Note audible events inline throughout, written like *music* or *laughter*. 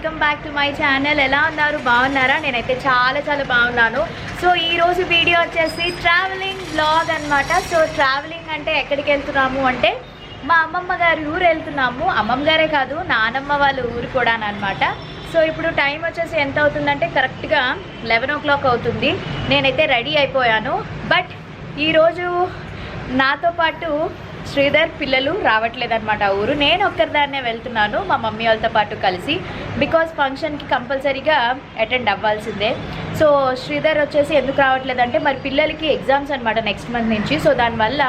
Welcome back to my channel ఎలా ఉన్నారు? బాగున్నారా? నేనైతే చాలా చాలా బాగున్నాను. సో ఈరోజు వీడియో వచ్చేసి ట్రావెలింగ్ బ్లాగ్ అన్నమాట. సో ట్రావెలింగ్ అంటే ఎక్కడికి వెళ్తున్నాము అంటే మా అమ్మమ్మ గారి ఊరు వెళ్తున్నాము. అమ్మమ్మ గారే కాదు నానమ్మ వాళ్ళ ఊరు కూడా అనమాట సో ఇప్పుడు టైం వచ్చేసి ఎంత అవుతుందంటే కరెక్ట్గా లెవెన్ ఓ క్లాక్ అవుతుంది. నేనైతే రెడీ అయిపోయాను. బట్ ఈరోజు నాతో పాటు శ్రీధర్ పిల్లలు రావట్లేదు అనమాట ఊరు. నేను ఒక్కరిదాన్నే వెళ్తున్నాను మా మమ్మీ వాళ్ళతో పాటు కలిసి. బికాస్ ఫంక్షన్కి కంపల్సరీగా అటెండ్ అవ్వాల్సిందే. సో శ్రీధర్ వచ్చేసి ఎందుకు రావట్లేదు అంటే మరి పిల్లలకి ఎగ్జామ్స్ అనమాట నెక్స్ట్ మంత్ నుంచి. సో దానివల్ల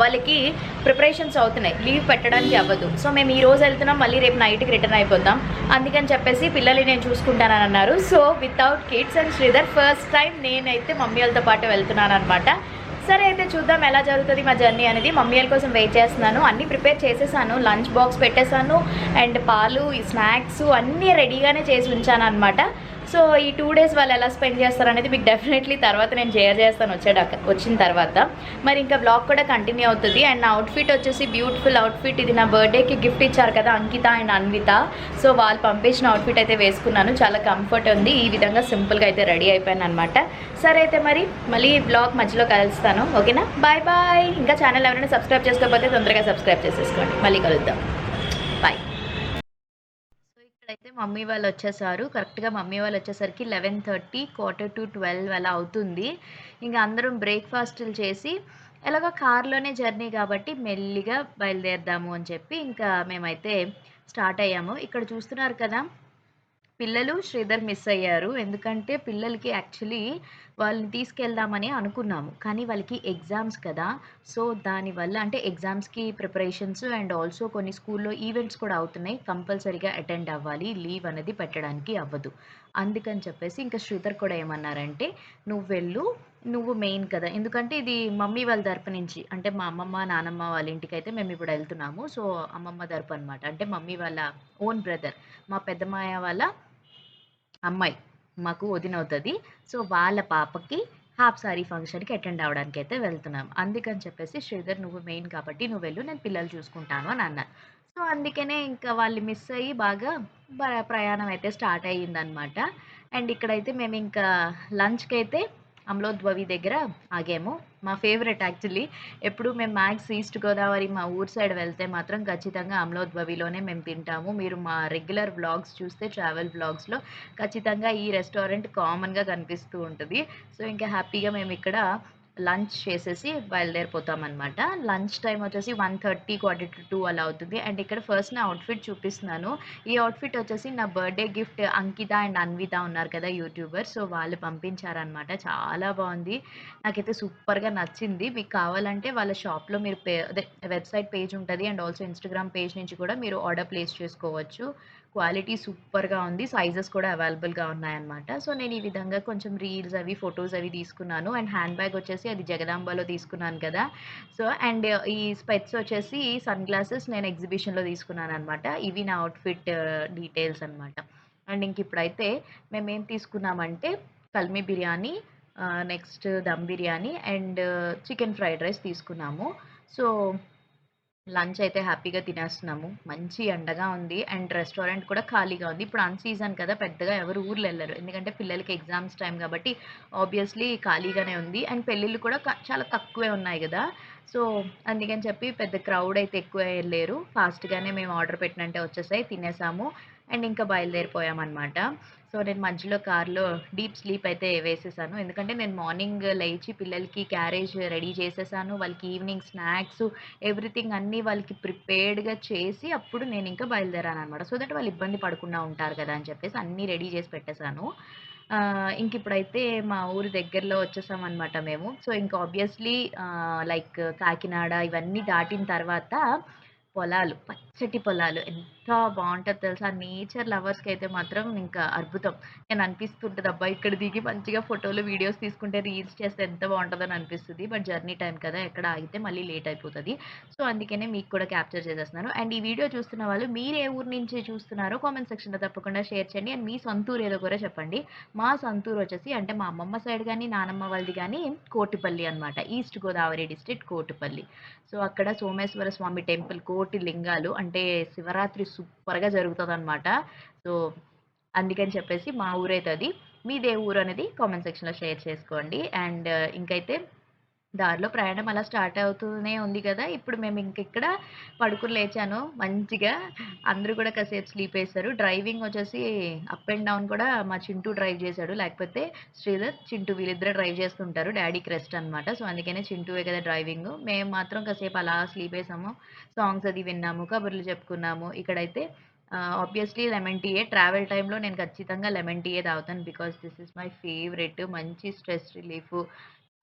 వాళ్ళకి ప్రిపరేషన్స్ అవుతున్నాయి. లీవ్ పెట్టడానికి అవ్వదు. సో మేము ఈ రోజు వెళ్తున్నాం మళ్ళీ రేపు నైట్కి రిటర్న్ అయిపోతాం. అందుకని చెప్పేసి పిల్లల్ని నేను చూసుకుంటానని అన్నారు. So without kids and Sridhar first time నేనైతే మమ్మీ వాళ్ళతో పాటు వెళ్తున్నాను అనమాట సరే అయితే చూద్దాం ఎలా జరుగుతుంది మా జర్నీ అనేది. మమ్మీల కోసం వెయిట్ చేస్తున్నాను. అన్నీ ప్రిపేర్ చేసేసాను. లంచ్ బాక్స్ పెట్టేశాను. అండ్ పాలు స్నాక్స్ అన్నీ రెడీగానే చేసి ఉంచాను అనమాట సో ఈ టూ డేస్ వాళ్ళు ఎలా స్పెండ్ చేస్తారు అనేది మీకు డెఫినెట్లీ తర్వాత నేను షేర్ చేస్తాను వచ్చాక వచ్చిన తర్వాత. మరి ఇంకా బ్లాగ్ కూడా కంటిన్యూ అవుతుంది. అండ్ నా అవుట్ఫిట్ వచ్చేసి బ్యూటిఫుల్ అవుట్ఫిట్ ఇది నా బర్త్డేకి గిఫ్ట్ ఇచ్చారు కదా అంకిత అండ్ అన్విత. సో వాళ్ళు పంపించిన అవుట్ఫిట్ అయితే వేసుకున్నాను. చాలా కంఫర్ట్ ఉంది. ఈ విధంగా సింపుల్గా అయితే రెడీ అయిపోయాను అనమాట సరే అయితే మరి మళ్ళీ బ్లాగ్ మధ్యలో కలుస్తాను. ఓకేనా బాయ్ బాయ్ ఇంకా ఛానల్ ఎవరైనా సబ్స్క్రైబ్ చేసుకోకపోతే తొందరగా సబ్స్క్రైబ్ చేసేసుకోండి. మళ్ళీ కలుద్దాం బాయ్ సో ఇక్కడైతే మమ్మీ వాళ్ళు వచ్చేసారు. కరెక్ట్గా మమ్మీ వాళ్ళు వచ్చేసరికి eleven thirty quarter to twelve అలా అవుతుంది. ఇంకా అందరం బ్రేక్ఫాస్ట్లు చేసి ఎలాగో కార్లోనే జర్నీ కాబట్టి మెల్లిగా బయలుదేరదాము అని చెప్పి ఇంకా మేమైతే స్టార్ట్ అయ్యాము. ఇక్కడ చూస్తున్నారు కదా పిల్లలు శ్రీధర్ మిస్ అయ్యారు. ఎందుకంటే పిల్లలకి యాక్చువల్లీ వాళ్ళని తీసుకెళ్దామని అనుకున్నాము. కానీ వాళ్ళకి ఎగ్జామ్స్ కదా. సో దానివల్ల అంటే ఎగ్జామ్స్కి ప్రిపరేషన్స్ అండ్ ఆల్సో కొన్ని స్కూల్లో ఈవెంట్స్ కూడా అవుతున్నాయి. కంపల్సరీగా అటెండ్ అవ్వాలి. లీవ్ అనేది పెట్టడానికి అవ్వదు. అందుకని చెప్పేసి ఇంకా శ్రీధర్ కూడా ఏమన్నారంటే నువ్వు వెళ్ళు. నువ్వు మెయిన్ కదా. ఎందుకంటే ఇది మమ్మీ వాళ్ళ తరపు నుంచి. అంటే మా అమ్మమ్మ నానమ్మ వాళ్ళ ఇంటికి అయితే మేము ఇప్పుడు వెళ్తున్నాము. సో అమ్మమ్మ తరపు అనమాట అంటే మమ్మీ వాళ్ళ ఓన్ బ్రదర్ మా పెద్దమాయ వాళ్ళ అమ్మాయి మాకు వదినవుతుంది సో వాళ్ళ పాపకి హాఫ్ సారీ ఫంక్షన్కి అటెండ్ అవ్వడానికి అయితే వెళ్తున్నాం. అందుకని చెప్పేసి శ్రీధర్ నువ్వు మెయిన్ కాబట్టి నువ్వు వెళ్ళు నేను పిల్లలు చూసుకుంటాను అని అన్నారు సో అందుకనే ఇంకా వాళ్ళు మిస్ అయ్యి బాగా ప్రయాణం అయితే స్టార్ట్ అయ్యిందనమాట అండ్ ఇక్కడైతే మేము ఇంకా లంచ్కి అయితే అమలోద్వవి దగ్గర ఆగాము. మా ఫేవరెట్ యాక్చువల్లీ. ఎప్పుడు మేము మ్యాక్స్ ఈస్ట్ గోదావరి మా ఊరు సైడ్ వెళ్తే మాత్రం ఖచ్చితంగా అమలోద్భవిలోనే మేము తింటాము. మీరు మా రెగ్యులర్ వ్లాగ్స్ చూస్తే ట్రావెల్ వ్లాగ్స్లో ఖచ్చితంగా ఈ రెస్టారెంట్ కామన్గా కనిపిస్తూ ఉంటుంది. సో ఇంకా హ్యాపీగా మేము ఇక్కడ లంచ్ చేసేసి బయలుదేరిపోతాం అనమాట లంచ్ టైం వచ్చేసి one thirty quarter to two అలా అవుతుంది. అండ్ ఇక్కడ ఫస్ట్ నా అవుట్ఫిట్ చూపిస్తున్నాను. ఈ అవుట్ఫిట్ వచ్చేసి నా birthday gift Ankita and Anvita ఉన్నారు కదా యూట్యూబర్. సో వాళ్ళు పంపించారనమాట చాలా బాగుంది. నాకైతే సూపర్గా నచ్చింది. మీకు కావాలంటే వాళ్ళ షాప్లో మీరు పే అదే వెబ్సైట్ పేజ్ ఉంటుంది. అండ్ ఆల్సో ఇన్స్టాగ్రామ్ పేజ్ నుంచి కూడా మీరు ఆర్డర్ ప్లేస్ చేసుకోవచ్చు. క్వాలిటీ సూపర్గా ఉంది. సైజెస్ కూడా అవైలబుల్గా ఉన్నాయన్నమాట. సో నేను ఈ విధంగా కొంచెం రీల్స్ అవి ఫొటోస్ అవి తీసుకున్నాను. అండ్ హ్యాండ్ బ్యాగ్ వచ్చేసి అది జగదాంబలో తీసుకున్నాను కదా! సో అండ్ ఈ స్పెట్స్ వచ్చేసి సన్ గ్లాసెస్ నేను ఎగ్జిబిషన్లో తీసుకున్నాను అనమాట ఇవి నా అవుట్ఫిట్ డీటెయిల్స్ అనమాట అండ్ ఇంక ఇప్పుడైతే మేమేం తీసుకున్నామంటే Kalmi biryani next dum biryani and chicken fried rice తీసుకున్నాము. సో లంచ్ అయితే హ్యాపీగా తినేస్తున్నాము. మంచి ఎండగా ఉంది. అండ్ రెస్టారెంట్ కూడా ఖాళీగా ఉంది. ఇప్పుడు అన్ సీజన్ కదా పెద్దగా ఎవరు ఊర్లు వెళ్ళరు. ఎందుకంటే పిల్లలకి ఎగ్జామ్స్ టైం కాబట్టి ఆబ్వియస్లీ ఖాళీగానే ఉంది. అండ్ పెళ్ళిళ్ళు కూడా క- చాలా తక్కువే ఉన్నాయి కదా. సో అందుకని చెప్పి పెద్ద క్రౌడ్ అయితే ఎక్కువ లేరు ఫాస్ట్గానే మేము ఆర్డర్ పెట్టినంటే వచ్చేసాయి తినేసాము. అండ్ ఇంకా బయలుదేరిపోయామన్నమాట. సో నేను మధ్యలో కార్లో డీప్ స్లీప్ అయితే వేసేసాను. ఎందుకంటే నేను మార్నింగ్ లేచి పిల్లలకి క్యారేజ్ రెడీ చేసేసాను. వాళ్ళకి ఈవినింగ్ స్నాక్స్ ఎవ్రీథింగ్ అన్నీ వాళ్ళకి ప్రిపేర్డ్గా చేసి అప్పుడు నేను ఇంకా బయలుదేరాను అనమాట సో దట్ వాళ్ళు ఇబ్బంది పడకుండా ఉంటారు కదా అని చెప్పేసి అన్నీ రెడీ చేసి పెట్టేశాను ఇంక ఇప్పుడైతే మా ఊరు దగ్గరలో వచ్చేసామన్నమాట మేము. సో ఇంకా ఆబ్వియస్లీ లైక్ కాకినాడ ఇవన్నీ దాటిన తర్వాత పొలాలు పచ్చటి పొలాలు ఎంత బాగుంటుంది తెలుసా? నేచర్ లవర్స్కి అయితే మాత్రం ఇంకా అద్భుతం. నేను అనిపిస్తుంటుంది అబ్బా! ఇక్కడ దిగి మంచిగా ఫోటోలు వీడియోస్ తీసుకుంటే రీల్స్ చేస్తే ఎంత బాగుంటుందని అనిపిస్తుంది. బట్ జర్నీ టైం కదా ఎక్కడ ఆగితే మళ్ళీ లేట్ అయిపోతుంది. సో అందుకనే మీకు కూడా క్యాప్చర్ చేసేస్తున్నాను. అండ్ ఈ వీడియో చూస్తున్న వాళ్ళు మీరు ఏ ఊరు నుంచి చూస్తున్నారో కామెంట్ సెక్షన్లో తప్పకుండా షేర్ చేయండి. అండ్ మీ సొంతూరు ఏదో కూడా చెప్పండి. మా సొంతూరు వచ్చేసి అంటే మా అమ్మమ్మ సైడ్ కానీ నానమ్మ వాళ్ళది కానీ కోటిపల్లి అనమాట east Godavari district Kotipalli. So అక్కడ సోమేశ్వర స్వామి టెంపుల్ కోటి లింగాలు అంటే శివరాత్రి సూపర్‌గా జరుగుతదనమాట. సో, అందుకని చెప్పేసి మా ఊరైతే అది. మీదే ఊరు అనేది కామెంట్ సెక్షన్‌లో షేర్ చేసుకోండి. అండ్ ఇంకైతే దారిలో ప్రయాణం అలా స్టార్ట్ అవుతూనే ఉంది కదా! ఇప్పుడు మేము ఇంక ఇక్కడ లేచాను మంచిగా. అందరూ కూడా కాసేపు స్లీప్ వేశారు డ్రైవింగ్ వచ్చేసి అప్ అండ్ డౌన్ కూడా మా చింటూ డ్రైవ్ చేశాడు. లేకపోతే శ్రీధర్, చింటూ వీళ్ళిద్దరే డ్రైవ్ చేస్తుంటారు. డాడీ రెస్ట్ అనమాట. సో, అందుకనే చింటూవే కదా డ్రైవింగ్ మేము మాత్రం కాసేపు అలా స్లీప్ వేసాము సాంగ్స్ అది విన్నాము. కబుర్లు చెప్పుకున్నాము. ఇక్కడైతే ఆబ్వియస్‌లీ లెమన్ టీయే. ట్రావెల్ టైంలో నేను ఖచ్చితంగా లెమన్ టీయే తాగుతాను. Because this is my favourite. మంచి స్ట్రెస్ రిలీఫ్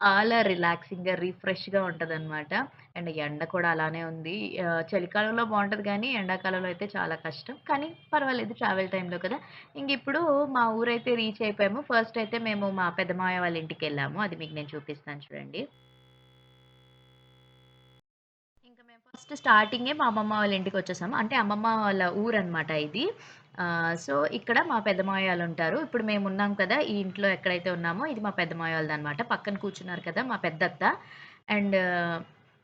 చాలా రిలాక్సింగ్‌గా, రిఫ్రెష్‌గా ఉంటదనమాట. అండ్ ఎండ కూడా అలానే ఉంది. ఆహ్, చలికాలంలో బావుంటది గానీ, ఎండాకాలంలో అయితే చాలా కష్టం. కానీ పర్వాలేదు ట్రావెల్ టైమ్‌లో కదా! ఇంకిప్పుడు మా ఊరైతే రీచ్ అయిపోయాము. ఫస్ట్ అయితే మేము మా పెద్ద వాళ్ళ వాళ్ళ ఇంటికెళ్ళాము. అది మీకు నేను చూపిస్తాను చూడండి. ఇంక మేము ఫస్ట్ స్టార్టింగే మా అమ్మమ్మ వాళ్ళ ఇంటికొచ్చేసాము. అంటే అమ్మమ్మ వాళ్ళ ఊరనమాట ఇది. సో, ఇక్కడ మా పెద్దమాయాలు ఉంటారు ఇప్పుడు ఇప్పుడు మేమున్నాం కదా! ఈ ఇంట్లో ఎక్కడైతే ఉన్నామో ఇది మా పెద్దమాయాలది అనమాట పక్కన కూర్చున్నారు కదా! మా పెద్దత్త. అండ్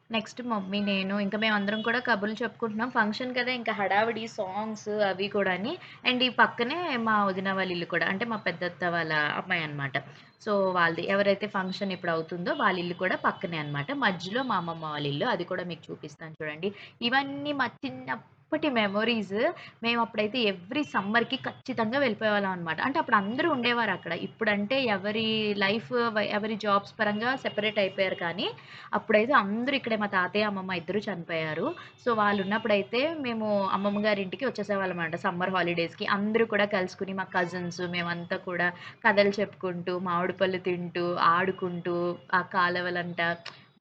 నెక్స్ట్ మమ్మీ, నేను ఇంకా మేము అందరం కూడా కబుర్లు చెప్పుకుంటున్నాం. ఫంక్షన్ కదా! ఇంకా హడావిడి సాంగ్స్ అవి కూడాని. అండ్ ఈ పక్కనే మా వదిన వాళ్ళ ఇల్లు కూడా. అంటే మా పెద్దత్త వాళ్ళ అమ్మాయి అనమాట. సో, వాళ్ళది ఎవరైతే ఫంక్షన్ ఇప్పుడు అవుతుందో వాళ్ళ ఇల్లు కూడా పక్కనే అనమాట. మధ్యలో మా అమ్మమ్మ వాళ్ళ ఇల్లు. అది కూడా మీకు చూపిస్తాను చూడండి. ఇవన్నీ మా చిన్న ఒకటి మెమొరీస్ మేము అప్పుడైతే ఎవ్రీ సమ్మర్‌కి ఖచ్చితంగా వెళ్ళిపోయేవాళ్ళం అనమాట. అంటే అప్పుడు అందరూ ఉండేవారు అక్కడ ఇప్పుడంటే ఎవరి లైఫ్ ఎవరి జాబ్స్ పరంగా సెపరేట్ అయిపోయారు కానీ, అప్పుడైతే అందరూ ఇక్కడే మా తాతయ్య, అమ్మమ్మ ఇద్దరు చనిపోయారు. సో, వాళ్ళు ఉన్నప్పుడైతే మేము అమ్మమ్మ గారింటికి వచ్చేసేవాళ్ళమనమాట సమ్మర్ హాలిడేస్‌కి. అందరూ కూడా కలుసుకొని మా కజిన్స్ మేమంతా కూడా కథలు చెప్పుకుంటూ, మామిడి పళ్ళు తింటూ, ఆడుకుంటూ, ఆ కాలవలంట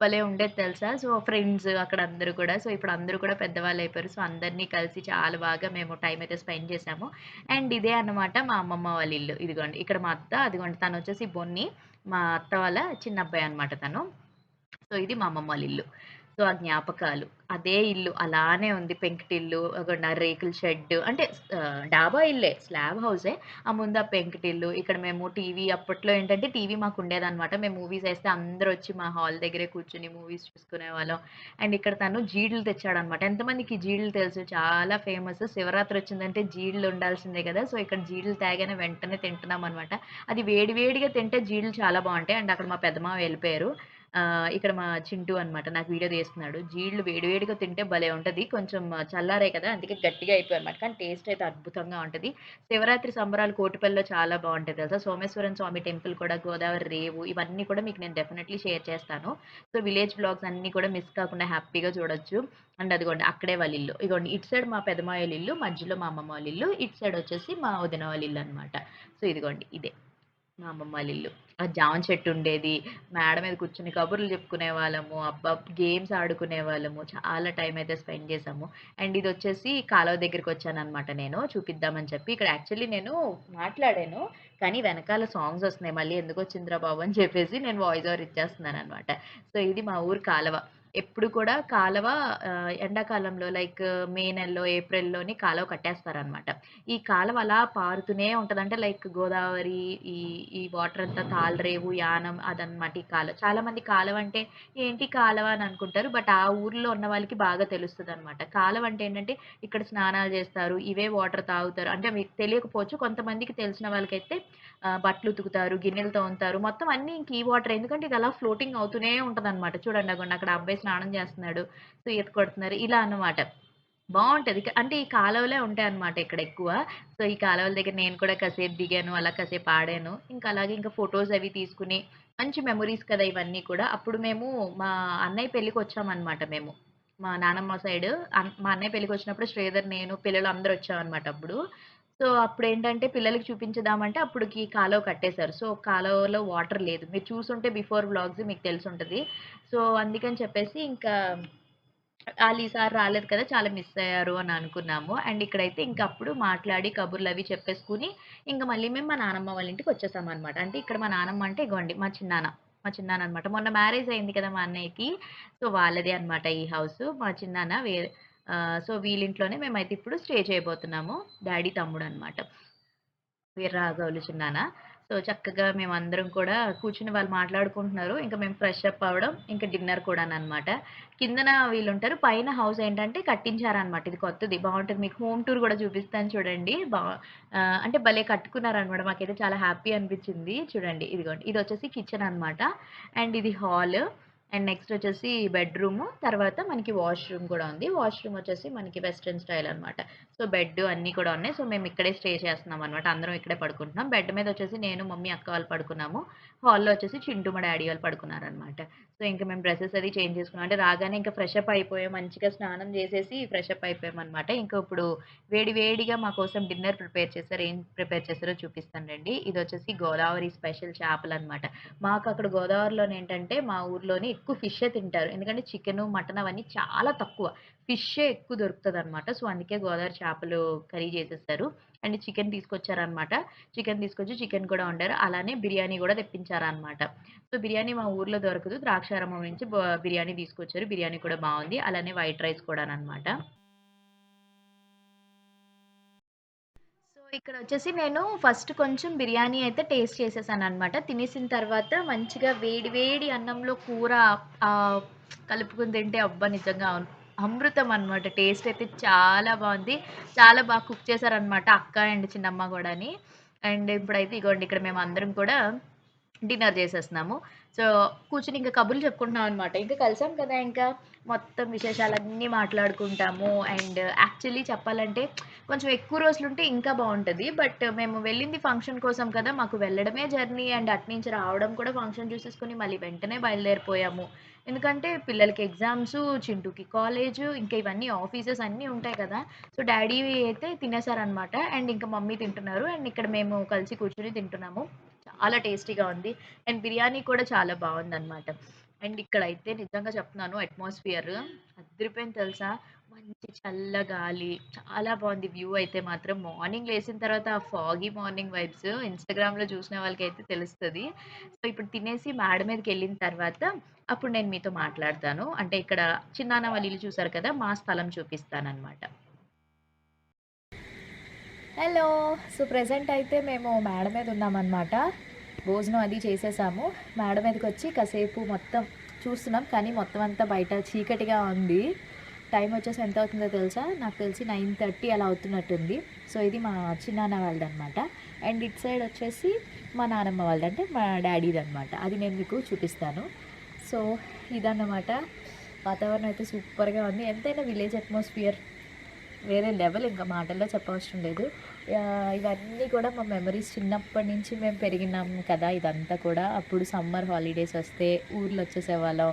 భలే ఉండేది తెలుసా! సో, ఫ్రెండ్స్ అక్కడ అందరూ కూడా. సో, ఇప్పుడు అందరూ కూడా పెద్దవాళ్ళు అయిపోయారు సో, అందరిని కలిసి చాలా బాగా మేము టైం అయితే స్పెండ్ చేసాము అండ్ ఇదే అన్నమాట మా అమ్మమ్మ వాళ్ళ ఇల్లు. ఇదిగోండి. ఇక్కడ మా అత్త, అదిగోండి తనొచ్చేసి బొన్ని. మా అత్త వాళ్ళ చిన్న అబ్బాయి అనమాట తను. సో, ఇది మా అమ్మమ్మ వాళ్ళ ఇల్లు. సో, ఆ జ్ఞాపకాలు. అదే ఇల్లు అలానే ఉంది. పెంకుటిల్లు, అగోండి రేకుల షెడ్ అంటే డాబా ఇల్లే. స్లాబ్ హౌసే. ఆ ముందు ఆ పెంకుటిల్లు. ఇక్కడ మేము టీవీ అప్పట్లో ఏంటంటే టీవీ మాకు ఉండేదన్నమాట మేము మూవీస్ వేస్తే అందరూ వచ్చి మా హాల్ దగ్గరే కూర్చొని మూవీస్ చూసుకునే వాళ్ళం అండ్ ఇక్కడ తను జీడులు తెచ్చాడనమాట. ఎంతమందికి జీడులు తెలుసు? చాలా ఫేమస్. శివరాత్రి వచ్చిందంటే జీడులు ఉండాల్సిందే కదా! సో, ఇక్కడ జీడులు తేగానే వెంటనే తింటున్నాం అనమాట అది వేడి వేడిగా తింటే జీడులు చాలా బాగుంటాయి అండ్ అక్కడ మా పెద్దమ్మ వెళ్ళిపోయారు. ఆహ్, ఇక్కడ మా చింటూ అనమాట. నాకు వీడియో తీస్తున్నాడు. జీళ్ళు వేడివేడిగా తింటే భలే ఉంటది. కొంచెం చల్లారాయి కదా! అందుకే గట్టిగా అయిపోయాయనమాట. కానీ టేస్ట్ అయితే అద్భుతంగా ఉంటది. శివరాత్రి సంబరాలు కోటిపల్లిలో చాలా బావుంటాయి తెలుసా! సోమేశ్వరం స్వామి టెంపుల్ కూడా, గోదావరి రేవు ఇవన్నీ కూడా మీకు నేను డెఫినెట్‌లీ షేర్ చేస్తాను. సో, విలేజ్ వ్లాగ్స్ అన్నీ కూడా మిస్ కాకుండా హ్యాపీగా చూడొచ్చు. అండ్ అదిగోండి అక్కడే వాళ్ళ ఇల్లు. ఇగోండి ఇటు సైడ్ మా పెద్ద ఇల్లు, మధ్యలో మా అమ్మమ్మ వాళ్ళ ఇల్లు, ఇటు సైడ్ వచ్చేసి మా వదిన వాళ్ళ ఇల్లు అనమాట. సో, ఇదిగోండి ఇదే. మా అమ్మమ్మ వాళ్ళ ఇల్లు. ఆ జామ చెట్టు ఉండేది. మేడ మీద కూర్చొని కబుర్లు చెప్పుకునే వాళ్ళము అబ్బా! గేమ్స్ ఆడుకునే వాళ్ళము చాలా టైం అయితే స్పెండ్ చేసాము అండ్ ఇది వచ్చేసి కాలువ అనమాట నేను చూపిద్దామని చెప్పి. ఇక్కడ యాక్చువల్లీ నేను మాట్లాడాను. కానీ వెనకాల సాంగ్స్ వస్తున్నాయి. మళ్ళీ ఎందుకు వచ్చిందిరా బాబు అని చెప్పేసి నేను వాయిస్ ఓవర్ ఇచ్చేస్తున్నాననమాట. సో, ఇది మా ఊరు కాలవ. ఎప్పుడు కూడా కాలవ ఆహ్, ఎండాకాలంలో లైక్ మే నెలలో, ఏప్రిల్‌లోని కాలువ కట్టేస్తారనమాట. ఈ కాలవ అలా పారుతూనే ఉంటది. అంటే లైక్ గోదావరి ఈ ఈ వాటర్ అంతా తాళ్ళరేవు, యానం అదనమాట ఈ కాలవ చాలామంది కాలవ అంటే ఏంటి కాలవ అని అనుకుంటారు. బట్ ఆ ఊర్లో ఉన్న వాళ్ళకి బాగా తెలుస్తదనమాట. కాలవ అంటే ఏంటంటే ఇక్కడ స్నానాలు చేస్తారు. ఇవే వాటర్ తాగుతారు. అంటే మీకు తెలియకపోవచ్చు. కొంతమందికి తెలిసిన వాళ్ళకైతే ఆహ్, బట్టలు ఉతుకుతారు, గిన్నెలు తోముతారు. మొత్తం అన్నీ ఇంక ఈ వాటరే. ఎందుకంటే ఇది అలా ఫ్లోటింగ్ అవుతూనే ఉంటదనమాట. చూడండి అగోండి అక్కడ అబ్బాయి స్నానం చేస్తున్నాడు. సో, ఈత కొడుతున్నారు. ఇలా అన్నమాట. బాగుంటది అంటే ఈ కాలువలే ఉంటాయి అన్నమాట ఇక్కడ ఎక్కువ. సో, ఈ కాలువల దగ్గర నేను కూడా కాసేపు దిగాను. అలా కాసేపు ఆడాను. ఇంకా అలాగే ఇంకా ఫొటోస్ అవి తీసుకుని మంచి మెమొరీస్ కదా! ఇవన్నీ కూడా. అప్పుడు మేము మా అన్నయ్య పెళ్ళికి వచ్చామన్నమాట మేము. మా నానమ్మ సైడ్ మా అన్నయ్య పెళ్ళికి వచ్చినప్పుడు శ్రీధర్, నేను పిల్లలు అందరూ వచ్చామన్నమాట అప్పుడు. సో, అప్పుడు ఏంటంటే పిల్లలకి చూపించదామంటే అప్పటికి కాలువ కట్టేశారు. సో, కాలువలో వాటర్ లేదు. మీరు చూసుంటే బిఫోర్ వ్లాగ్స్ మీకు తెలిసుంటది. సో, అందుకని చెప్పేసి ఇంకా వాళ్ళు ఈసారి రాలేదు కదా! చాలా మిస్ అయ్యారు అని అనుకున్నాము. అండ్ ఇక్కడైతే ఇంక అప్పుడు మాట్లాడి అవి చెప్పేసుకొని ఇంకా మళ్ళీ మేము మా నానమ్మ వాళ్ళ ఇంటికి వచ్చేస్తాము అనమాట అంటే ఇక్కడ మా నానమ్మ అంటే ఇగోండి మా చిన్నాన్న. మా చిన్నాన్న అనమాట. మొన్న మ్యారేజ్ అయింది కదా! మా అన్నయ్యకి. సో, వాళ్ళదే అనమాట ఈ హౌస్ మా చిన్నాన్న వేరే సో, వీళ్ళింట్లోనే మేమైతే ఇప్పుడు స్టే చేయబోతున్నాము. డాడీ తమ్ముడనమాట. అనమాట రాఘవులు సో, చక్కగా మేమందరం కూడా కూర్చుని వాళ్ళు మాట్లాడుకుంటున్నారు. ఇంకా మేము ఫ్రెష్ అప్ అవ్వడం, ఇంకా డిన్నర్ కూడాననమాట. కిందన వీళ్ళు ఉంటారు పైన హౌస్ ఏంటంటే కట్టించారనమాట. ఇది కొత్తది బాగుంటుంది మీకు హోమ్ టూర్ కూడా చూపిస్తాను చూడండి. బా అంటే భలే కట్టుకున్నారనమాట. మాకైతే చాలా హ్యాపీ అనిపించింది చూడండి ఇదిగోండి. ఇది వచ్చేసి కిచెన్ అనమాట. అండ్ ఇది హాల్. అండ్ నెక్స్ట్ వచ్చేసి బెడ్‌రూము. తర్వాత మనకి వాష్‌రూమ్ కూడా ఉంది. వాష్‌రూమ్ వచ్చేసి మనకి వెస్ట్రన్ స్టైల్ అనమాట. సో, బెడ్ అన్నీ కూడా ఉన్నాయి. సో, మేము ఇక్కడే స్టే చేస్తున్నాం అనమాట అందరం ఇక్కడే పడుకుంటున్నాం. బెడ్ మీద వచ్చేసి నేను, మమ్మీ, అక్క వాళ్ళు పడుకున్నాము. హాల్‌లో వచ్చేసి చింటూ మా వాళ్ళు పడుకున్నారనమాట. సో, ఇంకా మేము డ్రెస్సెస్ అది చేంజ్ చేసుకున్నాం. అంటే రాగానే ఇంకా ఫ్రెష్ అప్ అయిపోయాం. మంచిగా స్నానం చేసేసి ఫ్రెష్ అప్ అయిపోయామనమాట. ఇంకా ఇప్పుడు వేడి వేడిగా మా కోసం డిన్నర్ ప్రిపేర్ చేశారు. ఏం ప్రిపేర్ చేశారో చూపిస్తాను రండి. ఇదొచ్చేసి గోదావరి స్పెషల్ చేపలనమాట. మాకు అక్కడ గోదావరిలోనేంటంటే మా ఊర్లోని ఎక్కువ ఫిషే తింటారు. ఎందుకంటే చికెను, మటన్ అవన్నీ చాలా తక్కువ. ఫిషే ఎక్కువ దొరుకుతుంది అనమాట సో, అందుకే గోదావరి చేపలు కర్రీ చేసేస్తారు అండ్ చికెన్ తీసుకొచ్చారనమాట. చికెన్ తీసుకొచ్చి చికెన్ కూడా వండారు. అలానే బిర్యానీ కూడా తెప్పించారనమాట. సో, బిర్యానీ మా ఊర్లో దొరకదు. ద్రాక్షారామం నుంచి బిర్యానీ తీసుకొచ్చారు. బిర్యానీ కూడా బాగుంది అలానే వైట్ రైస్ కూడా అనమాట ఇక్కడ వచ్చేసి నేను ఫస్ట్ కొంచెం బిర్యానీ అయితే టేస్ట్ చేసేసాను అనమాట తినేసిన తర్వాత మంచిగా వేడి వేడి అన్నంలో కూర కలుపుకుని తింటే అబ్బా! నిజంగా అమృతం అనమాట. టేస్ట్ అయితే చాలా బాగుంది చాలా బాగా కుక్ చేశారనమాట అక్క అండ్ చిన్నమ్మ గూడాని. అండ్ ఇప్పుడైతే ఇగోండి ఇక్కడ మేము అందరం కూడా డిన్నర్ చేసేస్తున్నాము. సో, కూర్చొని ఇంకా కబుర్లు చెప్పుకుంటున్నాం అనమాట. ఇంకా కలిసాం కదా! ఇంకా మొత్తం విశేషాలన్నీ మాట్లాడుకుంటాము. అండ్ యాక్చువల్లీ చెప్పాలంటే కొంచెం ఎక్కువ రోజులుంటే ఇంకా బాగుంటుంది బట్ మేము వెళ్ళింది ఫంక్షన్ కోసం కదా! మాకు వెళ్ళడమే జర్నీ అండ్ అట్నుంచి రావడం కూడా ఫంక్షన్ చూసేసుకొని మళ్ళీ వెంటనే బయలుదేరిపోయాము. ఎందుకంటే పిల్లలకి ఎగ్జామ్స్ చింటూకి కాలేజు, ఇంకా ఇవన్నీ ఆఫీసెస్ అన్నీ ఉంటాయి కదా! సో, డాడీ అయితే తినేసారనమాట. అండ్ ఇంకా మమ్మీ తింటున్నారు. అండ్ ఇక్కడ మేము కలిసి కూర్చొని తింటున్నాము. చాలా టేస్టీగా ఉంది. అండ్ బిర్యానీ కూడా చాలా బాగుందన్నమాట అండ్ ఇక్కడైతే నిజంగా చెప్తున్నాను అట్మాస్ఫియర్ అదిరిపోయింది తెలుసా! మంచి చల్ల గాలి చాలా బాగుంది వ్యూ అయితే మాత్రం. మార్నింగ్ లేసిన తర్వాత ఆ ఫాగీ మార్నింగ్ వైబ్స్ ఇన్‌స్టాగ్రామ్‌లో చూసిన వాళ్ళకైతే తెలుస్తుంది సో, ఇప్పుడు తినేసి మేడ మీదకెళ్ళిన తర్వాత అప్పుడు నేను మీతో మాట్లాడతాను. అంటే ఇక్కడ చిన్నాన్న వాళ్ళ ఇల్లు చూసారు కదా! మా స్థలం చూపిస్తానమాట హలో! సో, ప్రజెంట్ అయితే మేము మేడ మీద ఉన్నామన్నమాట భోజనం అది చేసేసాము. మేడ మీదకొచ్చి కాసేపు మొత్తం చూస్తున్నాం. కానీ మొత్తం అంతా బయట చీకటిగా ఉంది. టైం వచ్చేసి ఎంత అవుతుందో తెలుసా? నాకు తెలిసి 9:30 అలా అవుతున్నట్టుంది. సో, ఇది మా చిన్నాన్న వాళ్ళదనమాట. అండ్ ఇట్ సైడ్ వచ్చేసి మా నానమ్మ వాళ్ళది. అంటే మా డ్యాడీదనమాట. అది నేను మీకు చూపిస్తాను. సో, ఇదన్నమాట. వాతావరణం అయితే సూపర్‌గా ఉంది. ఎంతైనా విలేజ్ అట్మాస్ఫియర్ వేరే లెవెల్ ఇంకా మాటల్లో చెప్పవసరం లేదు. ఇవన్నీ కూడా మా మెమరీస్ చిన్నప్పటి నుంచి మేము పెరిగినాం కదా! ఇదంతా కూడా. అప్పుడు సమ్మర్ హాలిడేస్ వస్తే ఊర్లొచ్చేసేవాళ్ళం.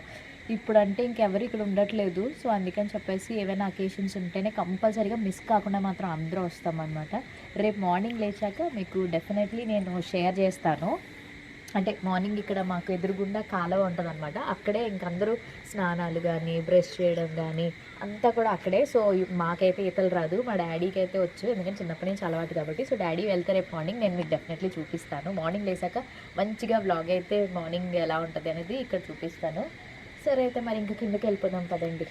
ఇప్పుడంటే ఇంకెవరు ఇక్కడ ఉండట్లేదు. సో, అందుకని చెప్పేసి ఏవైనా అకేషన్స్ ఉంటేనే కంపల్సరీగా మిస్ కాకుండా మాత్రం అందరూ వస్తామనమాట. రేపు మార్నింగ్ లేచాక మీకు డెఫినెట్‌లీ నేను షేర్ చేస్తాను. అంటే మార్నింగ్ ఇక్కడ మాకు ఎదురుగుండా కాలవ ఉంటదనమాట. అక్కడే ఇంక అందరూ స్నానాలు గానీ, బ్రష్ చేయడం గానీ అంతా కూడా అక్కడే. సో, మాకైతే ఈతలు రాదు. మా డ్యాడీకైతే వచ్చు. ఎందుకంటే చిన్నప్పటి నుంచి అలవాటు కాబట్టి. సో, డ్యాడీ వెళ్తే రేపు మార్నింగ్ నేను మీకు డెఫినెట్‌లీ చూపిస్తాను. మార్నింగ్ లేసాక మంచిగా వ్లాగ్ అయితే మార్నింగ్ ఎలా ఉంటది అనేది ఇక్కడ చూపిస్తాను. సరే అయితే మరి ఇంక కిందకెళ్ళిపోదాం పదండి.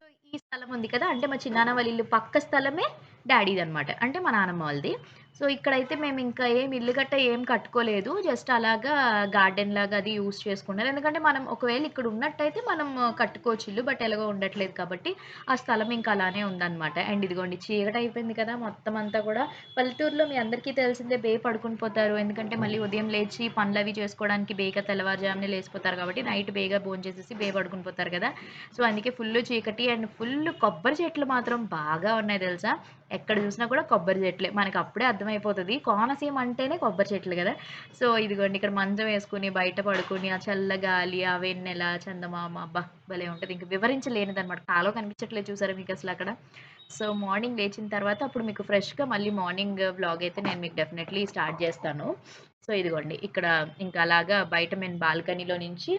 సో, ఈ స్థలం ఉంది కదా! అంటే మా చిన్నాన్న వాళ్ళ ఇల్లు పక్క స్థలమే డ్యాడీదనమాట. అంటే మా నానమ్మ వాళ్ళది. సో, ఇక్కడైతే మేము ఇంకా ఏం ఇల్లు గట్ట ఏం కట్టుకోలేదు. జస్ట్ అలాగా గార్డెన్ లాగా అది యూజ్ చేసుకున్నారు. ఎందుకంటే మనం ఒకవేళ ఇక్కడ ఉన్నట్టయితే మనం కట్టుకోవచ్చు ఇల్లు. బట్ ఎలాగో ఉండట్లేదు కాబట్టి ఆ స్థలం ఇంకా అలానే ఉందన్నమాట అండ్ ఇదిగోండి చీకటయిపోయింది కదా! మొత్తం అంతా కూడా పల్లెటూరులో మీ అందరికీ తెలిసిందే బే పడుకొని పోతారు. ఎందుకంటే మళ్ళీ ఉదయం లేచి పనులు అవి చేసుకోవడానికి బేగా తెల్లవారుజామునే లేచిపోతారు కాబట్టి నైట్ బేగా భోంచేసేసి బే పడుకుని పోతారు కదా! సో, అందుకే ఫుల్ చీకటి అండ్ ఫుల్ కొబ్బరి చెట్లు మాత్రం బాగా ఉన్నాయి తెలుసా! ఎక్కడ చూసినా కూడా కొబ్బరి చెట్లే. మనకి అప్పుడే అర్థమైపోతుంది కోనసీమ అంటేనే కొబ్బరి చెట్లు కదా! సో, ఇదిగోండి ఇక్కడ మంచం వేసుకొని బయట పడుకొని ఆ చల్ల గాలి, ఆ వెన్నెల, చందమామ అబ్బా! భలే ఉంటుంది ఇంకా వివరించలేనిదనమాట. కాలో కనిపించట్లేదు చూసారా అసలు అక్కడ. సో, మార్నింగ్ లేచిన తర్వాత అప్పుడు మీకు ఫ్రెష్‌గా మళ్ళీ మార్నింగ్ బ్లాగ్ అయితే నేను మీకు డెఫినెట్‌లీ స్టార్ట్ చేస్తాను. సో, ఇదిగోండి ఇక్కడ ఇంకా అలాగా బయట మేము బాల్కనీలో నుంచి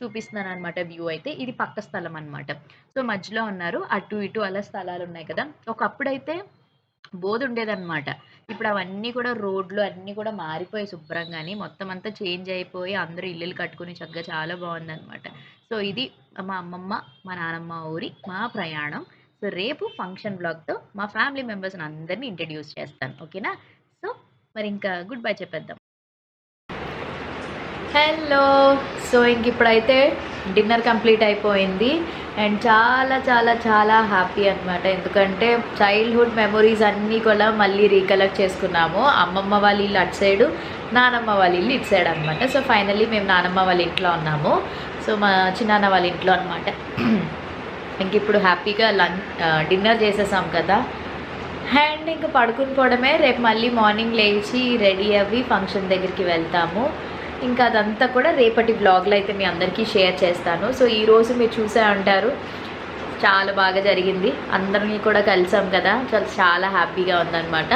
చూపిస్తున్నాను అనమాట వ్యూ అయితే. ఇది పక్క స్థలం అనమాట. సో, మధ్యలో ఉన్నారు. అటు ఇటు అలా స్థలాలు ఉన్నాయి కదా! ఒకప్పుడైతే బోదుండేదనమాట. ఇప్పుడు అవన్నీ కూడా రోడ్లు అన్నీ కూడా మారిపోయాయి శుభ్రంగానే మొత్తం అంతా చేంజ్ అయిపోయి అందరూ ఇల్లులు కట్టుకొని చక్కగా చాలా బావుందనమాట. సో, ఇది మా అమ్మమ్మ, మా నానమ్మ ఊరి మా ప్రయాణం. సో, రేపు ఫంక్షన్ బ్లాగ్తో మా ఫ్యామిలీ మెంబర్స్‌ని అందరిని ఇంట్రడ్యూస్ చేస్తాను. ఓకేనా? సో మరి ఇంకా గుడ్ బై చెప్పేద్దాం హలో సో ఇంక ఇప్పుడైతే డిన్నర్ కంప్లీట్ అయిపోయింది అండ్ చాలా చాలా చాలా హ్యాపీ అనమాట ఎందుకంటే చైల్డ్హుడ్ మెమొరీస్ అన్నీ కూడా మళ్ళీ రీకలెక్ట్ చేసుకున్నాము. అమ్మమ్మ వాళ్ళ ఇల్లు అటు సైడు నానమ్మ వాళ్ళ ఇల్లు ఇటు సైడ్ అనమాట సో ఫైనల్లీ మేము నానమ్మ వాళ్ళ ఇంట్లో ఉన్నాము. సో మా చిన్నాన్న వాళ్ళ ఇంట్లో అనమాట *clears throat* ఇంక ఇప్పుడు హ్యాపీగా లంచ్ డిన్నర్ చేసేసాం కదా. అండ్ ఇంకా పడుకుని పోవడమే రేపు మళ్ళీ మార్నింగ్ లేచి రెడీ అవ్వి ఫంక్షన్ దగ్గరికి వెళ్తాము. ఇంకా అదంతా కూడా రేపటి బ్లాగ్లో అయితే మీ అందరికీ షేర్ చేస్తాను. సో ఈరోజు మీరు చూసే ఉంటారు చాలా బాగా జరిగింది. అందరినీ కూడా కలిసాం కదా చాలా చాలా హ్యాపీగా ఉందన్నమాట.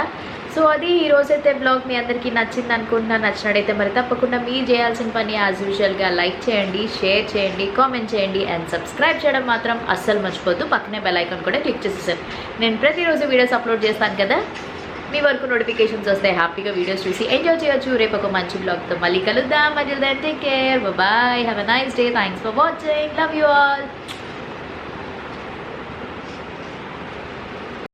సో అది ఈరోజు అయితే బ్లాగ్ మీ అందరికీ నచ్చింది అనుకుంటున్నాను నచ్చినట్టయితే మరి తప్పకుండా మీరు చేయాల్సిన పని యాజ్ యూజువల్గా లైక్ చేయండి షేర్ చేయండి కామెంట్ చేయండి అండ్ సబ్స్క్రైబ్ చేయడం మాత్రం అస్సలు మర్చిపోద్దు పక్కనే బెల్ ఐకాన్ కూడా క్లిక్ చేసేసాను నేను ప్రతిరోజు వీడియోస్ అప్లోడ్ చేస్తాను కదా మీ వరకు నోటిఫికేషన్స్ వస్తాయి హ్యాపీగా వీడియోస్ చూసి ఎంజాయ్ చేయొచ్చు. రేపు ఒక మంచి బ్లాగ్తో మళ్ళీ కలుద్దాం. మధ్య take care bye have a nice day thanks for watching love you all